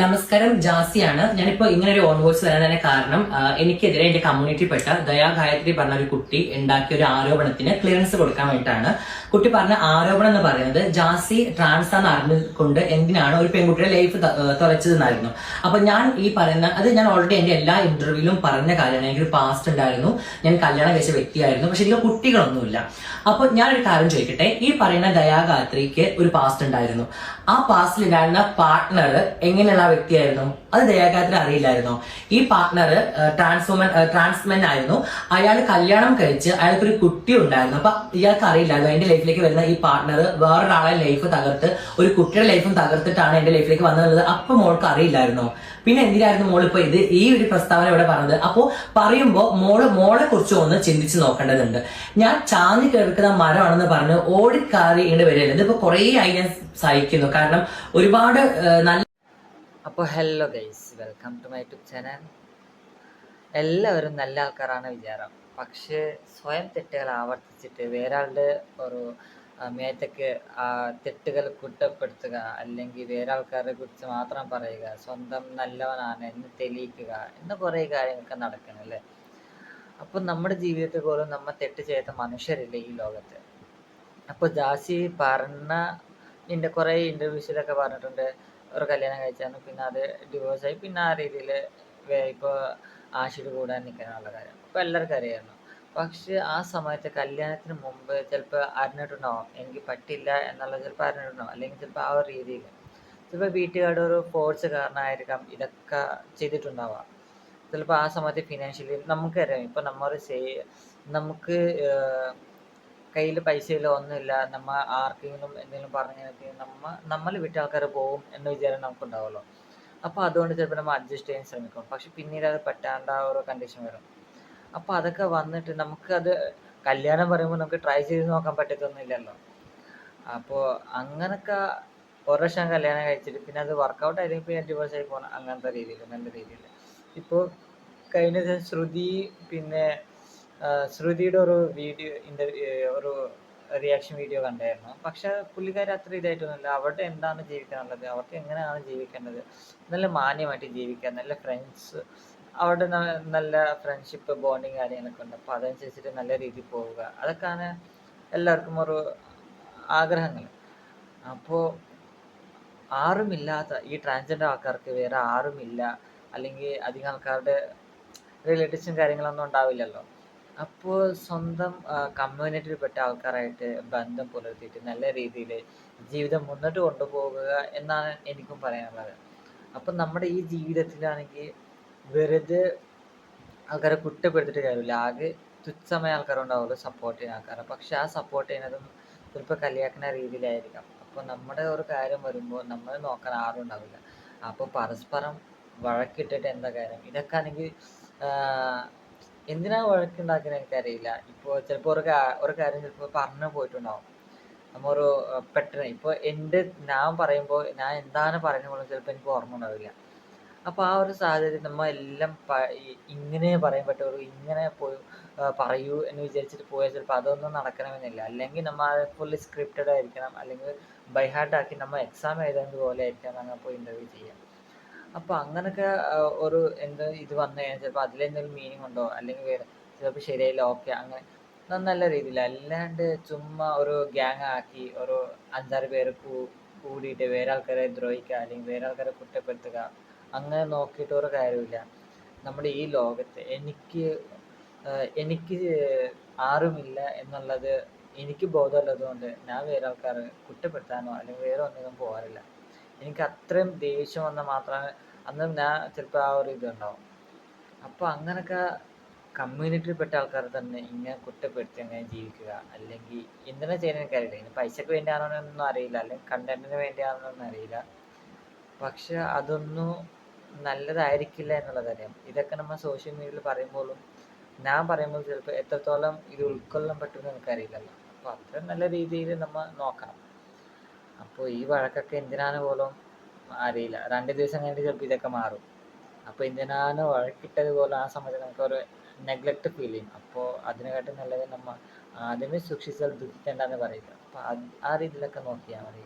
നമസ്കാരം ജാസിയാണ്. ഞാനിപ്പോ ഇങ്ങനെ ഒരു ഓൺ വോയിസ് വരാൻ തന്നെ കാരണം എനിക്കെതിരെ എന്റെ കമ്മ്യൂണിറ്റിപ്പെട്ട ദയാ ഗായത്രി പറഞ്ഞ ഒരു കുട്ടി ഉണ്ടാക്കിയ ഒരു ആരോപണത്തിന് ക്ലിയറൻസ് കൊടുക്കാൻ വേണ്ടിയിട്ടാണ്. കുട്ടി പറഞ്ഞ ആരോപണം എന്ന് പറയുന്നത് ജാസി ട്രാൻസ് ആണെന്ന് അറിഞ്ഞുകൊണ്ട് എന്തിനാണ് ഒരു പെൺകുട്ടിയുടെ ലൈഫ് തുറച്ചതെന്നായിരുന്നു. അപ്പൊ ഞാൻ ഈ പറയുന്ന അത് ഞാൻ ഓൾറെഡി എന്റെ എല്ലാ ഇന്റർവ്യൂവിലും പറഞ്ഞ കാര്യമാണ്. എനിക്കൊരു പാസ്റ്റ് ഉണ്ടായിരുന്നു. ഞാൻ കല്യാണം കഴിച്ച വ്യക്തിയായിരുന്നു. പക്ഷെ എനിക്ക് കുട്ടികളൊന്നുമില്ല. അപ്പൊ ഞാനൊരു കാര്യം ചോദിക്കട്ടെ. ഈ പറയുന്ന ദയാഗാത്രിക്ക് ഒരു പാസ്റ്റ് ഉണ്ടായിരുന്നു. ആ പാസ്റ്റിൽ ഉണ്ടായിരുന്ന പാർട്ട്ണർ എങ്ങനെയുള്ള വ്യക്തിയായിരുന്നു. അത് ദയാഗാത്രി അറിയില്ലായിരുന്നു. ഈ പാർട്ട്ണർ ട്രാൻസ്ഫോമൻ ട്രാൻസ്മെൻ ആയിരുന്നു. അയാൾ കല്യാണം കഴിച്ച് അയാൾക്ക് ഒരു കുട്ടി ഉണ്ടായിരുന്നു. അപ്പൊ ഇയാൾക്ക് അറിയില്ലായിരുന്നു. എന്റെ ലൈഫിലേക്ക് വരുന്ന ഈ പാർട്ട്ണർ വേറൊരാളെ ലൈഫ് തകർത്ത് ഒരു കുട്ടിയുടെ ലൈഫും തകർത്തിട്ടാണ് എന്റെ ലൈഫിലേക്ക് വന്നത് അപ്പൊ മോൾക്ക് അറിയില്ലായിരുന്നു. പിന്നെ എന്തിനായിരുന്നു മോൾ ഇപ്പൊ ഇത്? ഈ ഒരു പ്രസ്താവന ഇവിടെ പറഞ്ഞത്. അപ്പോ പറയുമ്പോ മോൾ മോളെ കുറിച്ച് ഒന്ന് ചിന്തിച്ച് നോക്കേണ്ടതുണ്ട്. ഞാൻ ചാന്തി കേൾക്കുന്ന മരമാണെന്ന് പറഞ്ഞ് ഓടിക്കാറി ഇങ്ങോട്ട് വരികയല്ല ഇതിപ്പോ കുറേ ആയി ഞാൻ സഹിക്കുന്നു. കാരണം ഒരുപാട് നല്ല അപ്പോൾ hello guys welcome to my YouTube channel എല്ലാവരും നല്ല ആൾക്കാരാണ് വിചാരം. പക്ഷേ സ്വയം തെറ്റുകൾ ആവർത്തിച്ചിട്ട് വേറൊരാളുടെ ഒരു മേത്തക്ക് തെറ്റുകൾ കുറ്റപ്പെടുത്തുക അല്ലെങ്കിൽ വേറെ ആൾക്കാരെ കുറിച്ച് മാത്രം പറയുക സ്വന്തം നല്ലവനാണ് എന്ന് തെളിയിക്കുക എന്ന കുറേ കാര്യങ്ങളൊക്കെ നടക്കണല്ലേ അപ്പം നമ്മുടെ ജീവിതത്തിൽ പോലും നമ്മൾ തെറ്റ് ചെയ്ത മനുഷ്യരില്ല ഈ ലോകത്ത്? അപ്പോൾ ജാസി പറഞ്ഞ നിന്റെ കുറേ ഇന്റർവ്യൂസിലൊക്കെ പറഞ്ഞിട്ടുണ്ട്. ഒരു കല്യാണം കഴിച്ചാണ് പിന്നെ അത് ആയി. പിന്നെ ആ രീതിയിൽ ഇപ്പോൾ ആശിയുടെ കൂടാൻ നിൽക്കാനുള്ള കാര്യം. അപ്പോൾ എല്ലാവർക്കും അറിയായിരുന്നു പക്ഷെ ആ സമയത്ത് കല്യാണത്തിന് മുമ്പ് ചിലപ്പോൾ അറിഞ്ഞിട്ടുണ്ടാവും. എനിക്ക് പറ്റില്ല എന്നുള്ളത് ചിലപ്പോൾ അറിഞ്ഞിട്ടുണ്ടാവും. അല്ലെങ്കിൽ ചിലപ്പോൾ ആ ഒരു രീതിയിൽ ചിലപ്പോൾ വീട്ടുകാരുടെ ഒരു ഫോഴ്സ് കാരണമായിരിക്കാം ഇതൊക്കെ ചെയ്തിട്ടുണ്ടാവുക. ചിലപ്പോൾ ആ സമയത്ത് ഫിനാൻഷ്യലി നമുക്കറിയാം. ഇപ്പോൾ നമ്മൾ സേ നമുക്ക് കയ്യിൽ പൈസയിലോ ഒന്നുമില്ല നമ്മ ആർക്കെങ്കിലും എന്തെങ്കിലും പറഞ്ഞു നമ്മ നമ്മൾ വിട്ട ആൾക്കാർ പോകും എന്ന് വിചാരം നമുക്കുണ്ടാവുമല്ലോ. അപ്പോൾ അതുകൊണ്ട് ചിലപ്പോൾ നമ്മൾ അഡ്ജസ്റ്റ് ചെയ്യാൻ ശ്രമിക്കും. പക്ഷെ പിന്നീട് അത് പറ്റാണ്ട ഒരു കണ്ടീഷൻ വരും. അപ്പോൾ അതൊക്കെ വന്നിട്ട് നമുക്ക് അത് കല്യാണം പറയുമ്പോൾ നമുക്ക് ട്രൈ ചെയ്ത് നോക്കാൻ പറ്റത്തൊന്നുമില്ലല്ലോ. അപ്പോൾ അങ്ങനൊക്കെ ഒരു വർഷം കല്യാണം കഴിച്ചിട്ട് പിന്നെ അത് വർക്കൗട്ട് ആയിരിക്കും പിന്നെ ഡിവോഴ്സ് ആയി പോകണം അങ്ങനത്തെ രീതിയിൽ നല്ല രീതിയിൽ ഇപ്പോൾ കഴിഞ്ഞ ശ്രുതി പിന്നെ ശ്രുതിയുടെ ഒരു വീഡിയോ ഇന്റർവ്യൂ ഒരു റിയാക്ഷൻ വീഡിയോ കണ്ടായിരുന്നു. പക്ഷെ പുള്ളിക്കാരി അത്ര ഇതായിട്ടൊന്നുമില്ല. അവരുടെ എന്താണ് ജീവിക്കാനുള്ളത്? അവർക്ക് എങ്ങനെയാണ് ജീവിക്കേണ്ടത്? നല്ല മാന്യമായിട്ട് ജീവിക്കുക നല്ല ഫ്രണ്ട്സ് അവരുടെ ന- നല്ല ഫ്രണ്ട്ഷിപ്പ് ബോണ്ടിങ് കാര്യങ്ങളൊക്കെ ഉണ്ട്. അപ്പോൾ അതനുസരിച്ചിട്ട് നല്ല രീതിയിൽ പോവുക. അതൊക്കെയാണ് എല്ലാവർക്കും ഒരു ആഗ്രഹങ്ങൾ. അപ്പോൾ ആരുമില്ലാത്ത ഈ ട്രാൻസ്ജെൻഡർ ആൾക്കാർക്ക് വേറെ ആരുമില്ല. അല്ലെങ്കിൽ അധികം ആൾക്കാരുടെ റിലേറ്റീവ്സും കാര്യങ്ങളൊന്നും ഉണ്ടാവില്ലല്ലോ. അപ്പോൾ സ്വന്തം കമ്മ്യൂണിറ്റിയിൽപ്പെട്ട ആൾക്കാരായിട്ട് ബന്ധം പുലർത്തിയിട്ട് നല്ല രീതിയിൽ ജീവിതം മുന്നോട്ട് കൊണ്ടുപോകുക എന്നാണ് എനിക്കും പറയാനുള്ളത്. അപ്പം നമ്മുടെ ഈ ജീവിതത്തിലാണെങ്കിൽ വെറുതെ ആൾക്കാരെ കുറ്റപ്പെടുത്തിയിട്ട് കാര്യമില്ല. ആകെ തുച്ഛമായ ആൾക്കാരുണ്ടാവുള്ളൂ സപ്പോർട്ട് ചെയ്യുന്ന ആൾക്കാർ പക്ഷെ ആ സപ്പോർട്ട് ചെയ്യുന്നതും ചിലപ്പോൾ കളിയാക്കുന്ന രീതിയിലായിരിക്കാം. അപ്പോൾ നമ്മുടെ ഒരു കാര്യം വരുമ്പോൾ നമ്മൾ നോക്കാൻ ആരും ഉണ്ടാവില്ല. അപ്പോൾ പരസ്പരം വഴക്കിട്ടിട്ട് എന്താ കാര്യം? ഇതൊക്കെ ആണെങ്കിൽ എന്തിനാ വഴക്കുണ്ടാക്കുന്നത് എനിക്കറിയില്ല. ഇപ്പോൾ ചിലപ്പോൾ ഒരു ഒരു കാര്യം ചിലപ്പോൾ പറഞ്ഞു പോയിട്ടുണ്ടാവും. നമ്മ ഒരു പെട്ടെന്ന് ഇപ്പോൾ എന്റെ ഞാൻ പറയുമ്പോൾ ഞാൻ എന്താണ് പറയുന്നത് ചിലപ്പോൾ എനിക്ക് ഓർമ്മ ഉണ്ടാവില്ല. അപ്പോൾ ആ ഒരു സാഹചര്യം നമ്മ എല്ലാം ഇങ്ങനെ പറയാൻ പറ്റുള്ളൂ ഇങ്ങനെ പോയി പറയൂ എന്ന് വിചാരിച്ചിട്ട് പോയാൽ ചിലപ്പോൾ അതൊന്നും നടക്കണമെന്നില്ല. അല്ലെങ്കിൽ നമ്മൾ ഫുള്ളി സ്ക്രിപ്റ്റഡ് ആയിരിക്കണം. അല്ലെങ്കിൽ ബൈ ഹാർട്ട് ആക്കി നമ്മൾ എക്സാം എഴുതുന്നത് പോലെ ആയിരിക്കണം നമ്മൾ പോയി ഇന്റർവ്യൂ ചെയ്യാം. അപ്പോൾ അങ്ങനൊക്കെ ഒരു എന്ത് ഇത് വന്നു കഴിഞ്ഞാൽ ചിലപ്പോൾ അതിലെന്തെങ്കിലും മീനിങ് ഉണ്ടോ? അല്ലെങ്കിൽ വേറെ ചിലപ്പോൾ ശരിയായില്ല ഓക്കെ അങ്ങനെ. നല്ല രീതിയിൽ അല്ലാണ്ട് ചുമ്മാ ഒരു ഗ്യാങ് ആക്കി ഒരു അഞ്ചാറ് പേര് കൂടിയിട്ട് വേറെ ആൾക്കാരെ ദ്രോഹിക്കുക അല്ലെങ്കിൽ വേറെ ആൾക്കാരെ കുറ്റപ്പെടുത്തുക അങ്ങനെ നോക്കിയിട്ട് ഒരു കാര്യമില്ല നമ്മുടെ ഈ ലോകത്ത് എനിക്ക് എനിക്ക് ആരുമില്ല എന്നുള്ളത് എനിക്ക് ബോധമുള്ളത് കൊണ്ട് ഞാൻ വേറെ ആൾക്കാരെ കുറ്റപ്പെടുത്താനോ അല്ലെങ്കിൽ വേറെ ഒന്നിനും പോകാറില്ല. എനിക്ക് അത്രയും ദേഷ്യം വന്നാൽ മാത്രമേ അന്ന് ഞാൻ ചിലപ്പോൾ ആ ഒരു ഇത് ഉണ്ടാവും അപ്പോൾ അങ്ങനൊക്കെ കമ്മ്യൂണിറ്റിയിൽപ്പെട്ട ആൾക്കാർ തന്നെ ഇങ്ങനെ കുറ്റപ്പെടുത്തി അങ്ങനെ ജീവിക്കുക അല്ലെങ്കിൽ എന്തിനാ ചെയ്യുന്ന കാര്യമില്ല ഇനി പൈസക്ക് വേണ്ടിയാണോന്നൊന്നും അറിയില്ല. അല്ലെങ്കിൽ കണ്ടന്റിന് വേണ്ടിയാണോ എന്നൊന്നും അറിയില്ല. പക്ഷെ അതൊന്നും നല്ലതായിരിക്കില്ല എന്നുള്ളതറിയാം ഇതൊക്കെ നമ്മൾ സോഷ്യൽ മീഡിയയിൽ പറയുമ്പോഴും ഞാൻ പറയുമ്പോൾ ചിലപ്പോൾ എത്രത്തോളം ഇത് ഉൾക്കൊള്ളാൻ പറ്റുമെന്ന് എനിക്കറിയില്ലല്ലോ. അപ്പോൾ അത്രയും നല്ല രീതിയിൽ നമ്മൾ നോക്കണം. അപ്പോൾ ഈ വഴക്കൊക്കെ എന്തിനാണ് പോലും അറിയില്ല. രണ്ട് ദിവസം കഴിഞ്ഞിട്ട് ചിലപ്പോൾ ഇതൊക്കെ മാറും. അപ്പോൾ എന്തിനാണ് വഴക്കിട്ടത് പോലും ആ സമയത്ത് നമുക്കൊരു നെഗ്ലക്റ്റ് ഫീൽ ചെയ്യും. അപ്പോൾ അതിനെക്കാട്ടും നല്ലത് നമ്മൾ ആദ്യമേ സൂക്ഷിച്ചാൽ ദുഃഖിക്കേണ്ടെന്ന് പറയില്ല. അപ്പോൾ ആ രീതിയിലൊക്കെ നോക്കിയാൽ മതി.